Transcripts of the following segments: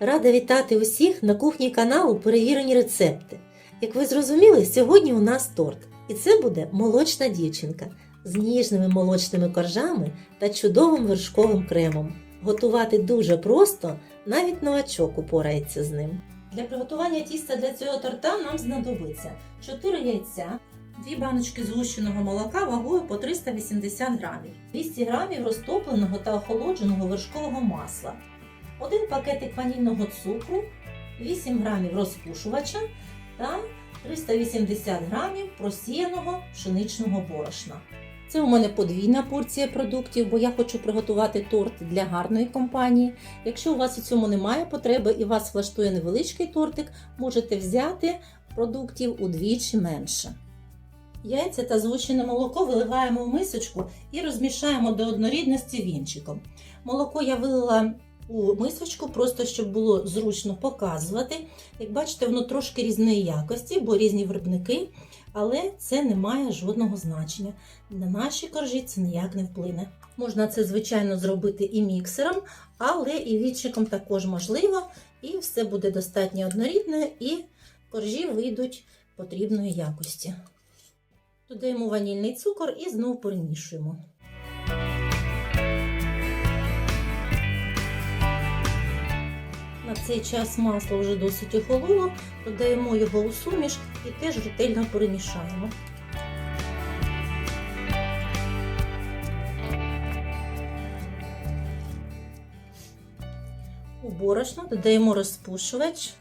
Рада вітати усіх на кухні каналу Перевірені рецепти. Як ви зрозуміли, сьогодні у нас торт, і це буде молочна дівчинка з ніжними молочними коржами та чудовим вершковим кремом. Готувати дуже просто, навіть новачок упорається з ним. Для приготування тіста для цього торта нам знадобиться 4 яйця, 2 баночки згущеного молока вагою по 380 грамів, 200 грамів розтопленого та охолодженого вершкового масла, один пакетик ванільного цукру, 8 грамів розпушувача та 380 грамів просіяного пшеничного борошна. Це у мене подвійна порція продуктів, бо я хочу приготувати торт для гарної компанії. Якщо у вас у цьому немає потреби і вас влаштує невеличкий тортик, можете взяти продуктів удвічі менше. Яйця та згущене молоко виливаємо в мисочку і розмішаємо до однорідності вінчиком. Молоко я вилила у мисочку, просто щоб було зручно показувати. Як бачите, воно трошки різної якості, бо різні виробники, але це не має жодного значення. На наші коржі це ніяк не вплине. Можна це, звичайно, зробити і міксером, але і відчиком також можливо, і все буде достатньо однорідне, і коржі вийдуть потрібної якості. Додаємо ванільний цукор і знову перемішуємо. На цей час масло вже досить охололо, додаємо його у суміш і теж ретельно перемішаємо. У борошно додаємо розпушувач,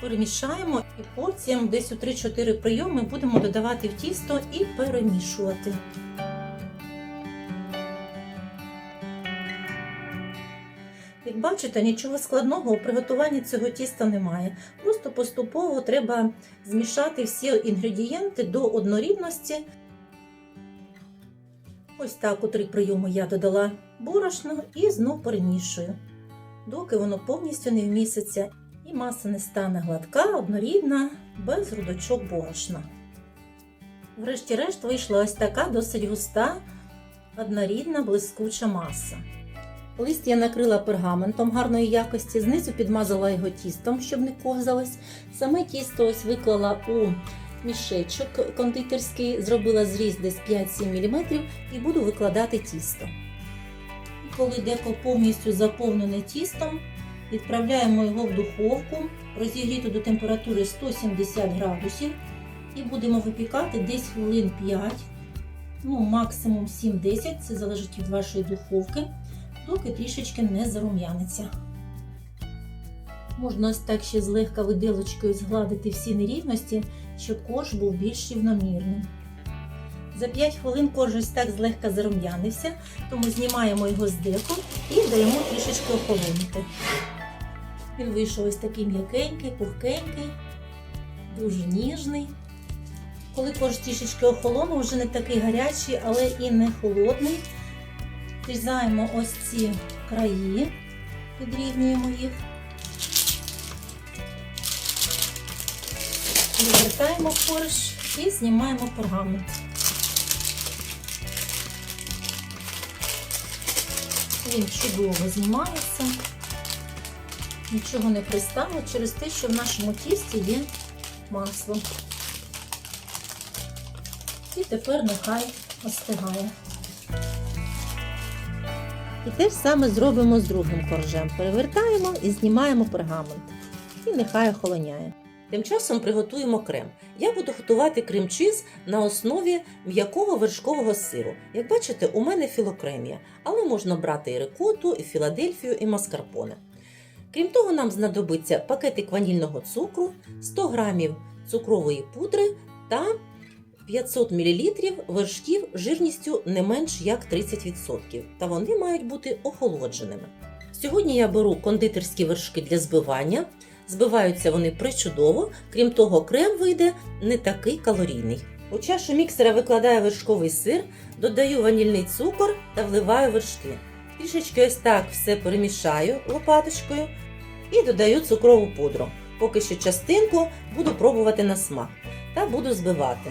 перемішаємо і порціям десь у 3-4 прийоми будемо додавати в тісто і перемішувати. Як бачите, нічого складного у приготуванні цього тіста немає. Просто поступово треба змішати всі інгредієнти до однорідності. Ось так у три прийоми я додала борошно і знов перемішую, доки воно повністю не вміситься і маса не стане гладка, однорідна, без грудочок борошна. Врешті-решт вийшла ось така досить густа, однорідна, блискуча маса. Лист я накрила пергаментом гарної якості, знизу підмазала його тістом, щоб не ковзалось. Саме тісто ось виклала у мішечок кондитерський, зробила зріз десь 5-7 мм і буду викладати тісто. І коли деко повністю заповнене тістом, відправляємо його в духовку, розігріту до температури 170 градусів і будемо випікати десь хвилин 5, ну максимум 7-10, це залежить від вашої духовки доки трішечки не зарум'яниться. Можна ось так ще злегка виделочкою згладити всі нерівності, щоб корж був більш рівномірним. За 5 хвилин корж ось так злегка зарум'янився, тому знімаємо його з деку і даємо трішечки охолонути. Він вийшов ось такий м'якенький, пухкенький, дуже ніжний. Коли корж трішечки охолонув, вже не такий гарячий, але і не холодний. Зрізаємо ось ці краї, підрівнюємо їх, вивертаємо корж і знімаємо пергамент. Він чудово знімається, нічого не пристало через те, що в нашому тісті є масло. І тепер нехай остигає. І те ж саме зробимо з другим коржем. Перевертаємо і знімаємо пергамент. І нехай охолоняє. Тим часом приготуємо крем. Я буду готувати крем-чіз на основі м'якого вершкового сиру. Як бачите, у мене філокремія, але можна брати і рикоту, і філадельфію, і маскарпоне. Крім того, нам знадобиться пакетик ванільного цукру, 100 г цукрової пудри та 500 мл вершків жирністю не менш як 30%, та вони мають бути охолодженими. Сьогодні я беру кондитерські вершки для збивання. Збиваються вони причудово, крім того, крем вийде не такий калорійний. У чашу міксера викладаю вершковий сир, додаю ванільний цукор та вливаю вершки. Трішечки ось так все перемішаю лопаточкою і додаю цукрову пудру. Поки що частинку буду пробувати на смак та буду збивати.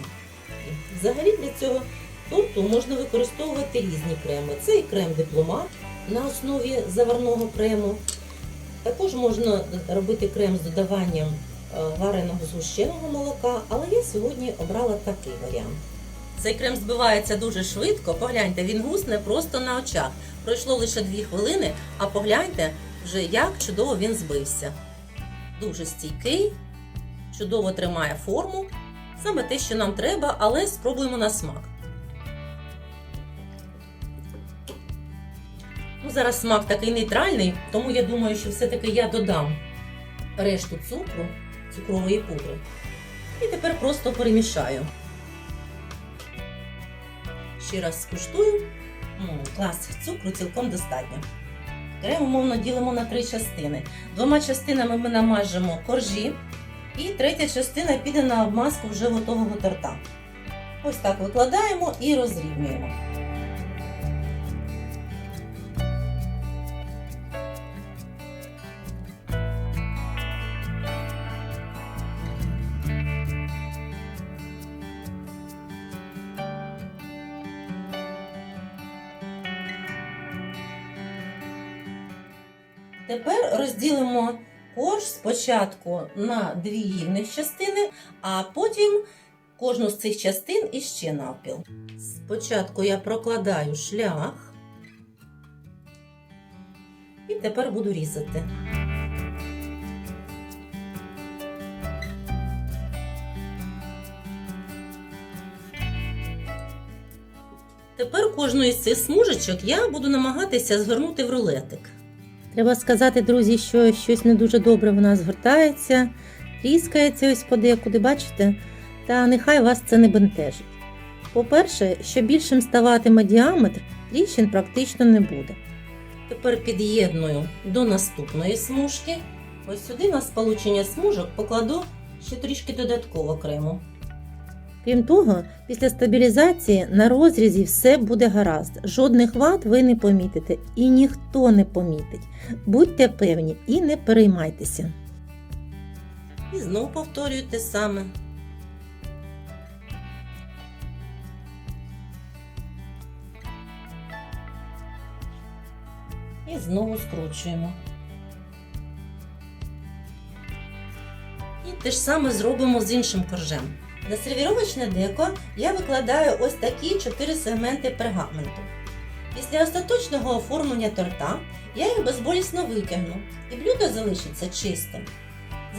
Взагалі для цього торту можна використовувати різні креми. Це і крем дипломат на основі заварного крему, Також можна робити крем з додаванням е, вареного згущеного молока, але я сьогодні обрала такий варіант. Цей крем збивається дуже швидко. Погляньте, він гусне просто на очах. Пройшло лише 2 хвилини, а погляньте вже, як чудово він збився. Дуже стійкий, чудово тримає форму. Саме те, що нам треба, але спробуємо на смак. Ну, зараз смак такий нейтральний, тому я думаю, що все-таки я додам решту цукру, цукрової пудри. І тепер просто перемішаю. Ще раз скуштую. М, клас, цукру цілком достатньо. Крем умовно ділимо на три частини. Двома частинами ми намажемо коржі, і третя частина піде на обмазку вже готового торта. Ось так викладаємо і розрівнюємо. Тепер розділимо корж спочатку на дві рівних частини, а потім кожну з цих частин іще навпіл. Спочатку я прокладаю шлях і тепер буду різати. Тепер кожну із цих смужечок я буду намагатися згорнути в рулетик. Треба сказати, друзі, що щось не дуже добре в нас згортається, тріскається ось подекуди, бачите? Та нехай вас це не бентежить. По-перше, що більшим ставатиме діаметр, тріщин практично не буде. Тепер під'єдную до наступної смужки. Ось сюди на сполучення смужок покладу ще трішки додатково крему. Крім того, після стабілізації на розрізі все буде гаразд. Жодних вад ви не помітите і ніхто не помітить. Будьте певні і не переймайтеся. І знову повторюю те саме. І знову скручуємо. І те ж саме зробимо з іншим коржем. На сервіровочне деко я викладаю ось такі 4 сегменти пергаменту. Після остаточного оформлення торта я їх безболісно витягну, і блюдо залишиться чистим.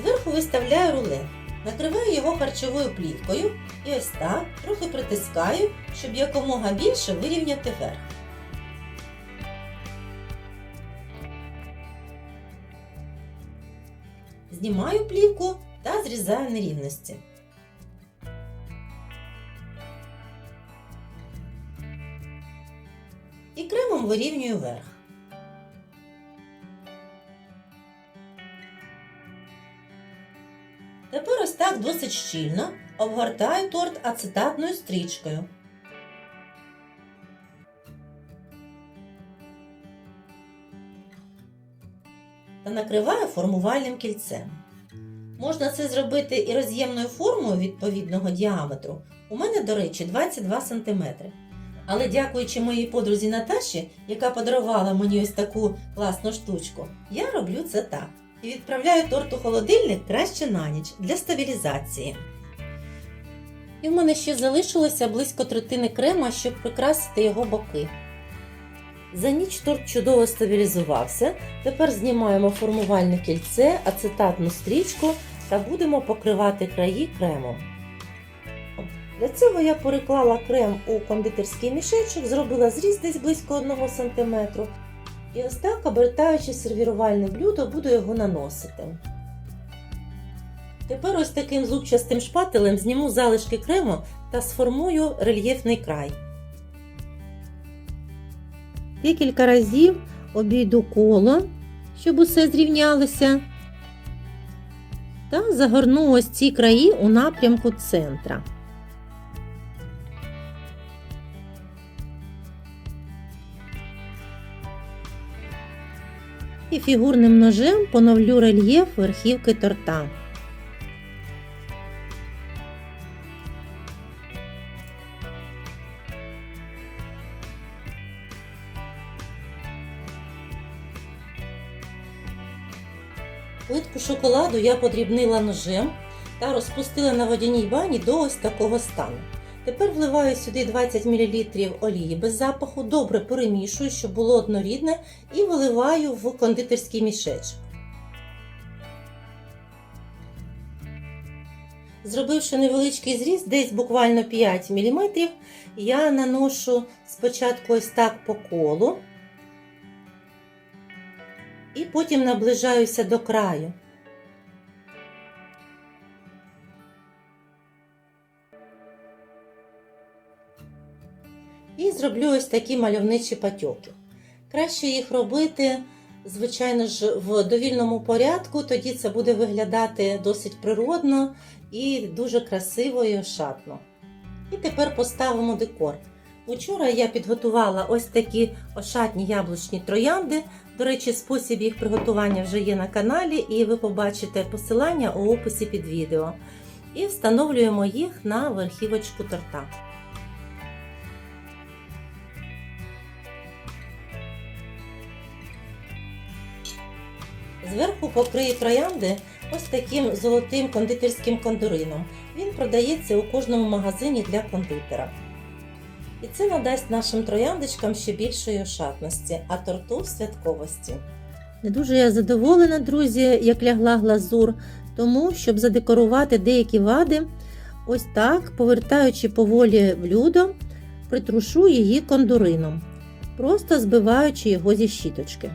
Зверху виставляю рулет, накриваю його харчовою плівкою і ось так трохи притискаю, щоб якомога більше вирівняти верх. Знімаю плівку та зрізаю нерівності. Вирівнюю верх. Тепер ось так досить щільно обгортаю торт ацетатною стрічкою. Та накриваю формувальним кільцем. Можна це зробити і роз'ємною формою відповідного діаметру. У мене, до речі, 22 см. Але дякуючи моїй подрузі Наташі, яка подарувала мені ось таку класну штучку, я роблю це так. І відправляю торт у холодильник краще на ніч для стабілізації. І в мене ще залишилося близько третини крема, щоб прикрасити його боки. За ніч торт чудово стабілізувався. Тепер знімаємо формувальне кільце, ацетатну стрічку та будемо покривати краї кремом. Для цього я переклала крем у кондитерський мішечок, зробила зріз десь близько 1 см. І ось так, обертаючи сервірувальне блюдо, буду його наносити. Тепер ось таким зубчастим шпателем зніму залишки крему та сформую рельєфний край. Декілька разів обійду коло, щоб усе зрівнялося. Та загорну ось ці краї у напрямку центра. І фігурним ножем поновлю рельєф верхівки торта. Плитку шоколаду я подрібнила ножем та розпустила на водяній бані до ось такого стану. Тепер вливаю сюди 20 мл олії без запаху, добре перемішую, щоб було однорідне, і виливаю в кондитерський мішечок. Зробивши невеличкий зріз, десь буквально 5 мм, я наношу спочатку ось так по колу і потім наближаюся до краю. Зроблю ось такі мальовничі патьоки. Краще їх робити, звичайно ж, в довільному порядку, тоді це буде виглядати досить природно і дуже красиво і ошатно. І тепер поставимо декор. Учора я підготувала ось такі ошатні яблучні троянди. До речі, спосіб їх приготування вже є на каналі, і ви побачите посилання у описі під відео. І встановлюємо їх на верхівочку торта. Зверху покрию троянди ось таким золотим кондитерським кондурином. Він продається у кожному магазині для кондитера. І це надасть нашим трояндочкам ще більшої ошатності, а торту святковості. Не дуже я задоволена, друзі, як лягла глазур, тому щоб задекорувати деякі вади, ось так, повертаючи поволі блюдо, притрушу її кондурином, просто збиваючи його зі щіточки.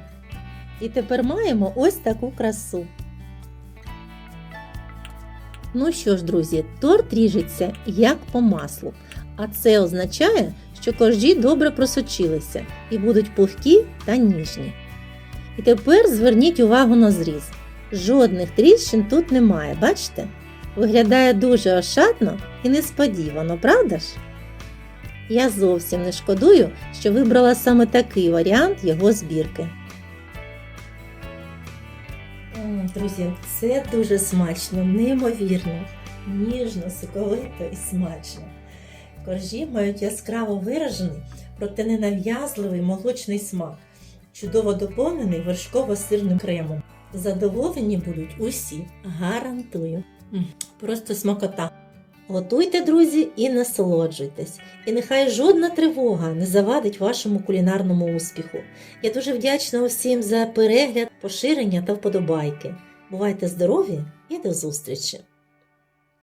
І тепер маємо ось таку красу. Ну що ж, друзі, торт ріжеться як по маслу, а це означає, що коржі добре просочилися і будуть пухкі та ніжні. І тепер зверніть увагу на зріз. Жодних тріщин тут немає, бачите? Виглядає дуже ошатно і несподівано, правда ж? Я зовсім не шкодую, що вибрала саме такий варіант його збірки. Друзі, це дуже смачно, неймовірно, ніжно, соковито і смачно. Коржі мають яскраво виражений, проте ненав'язливий молочний смак, чудово доповнений вершково-сирним кремом. Задоволені будуть усі, гарантую. Просто смакота. Готуйте, друзі, і насолоджуйтесь. І нехай жодна тривога не завадить вашому кулінарному успіху. Я дуже вдячна усім за перегляд, поширення та вподобайки. Бувайте здорові і до зустрічі!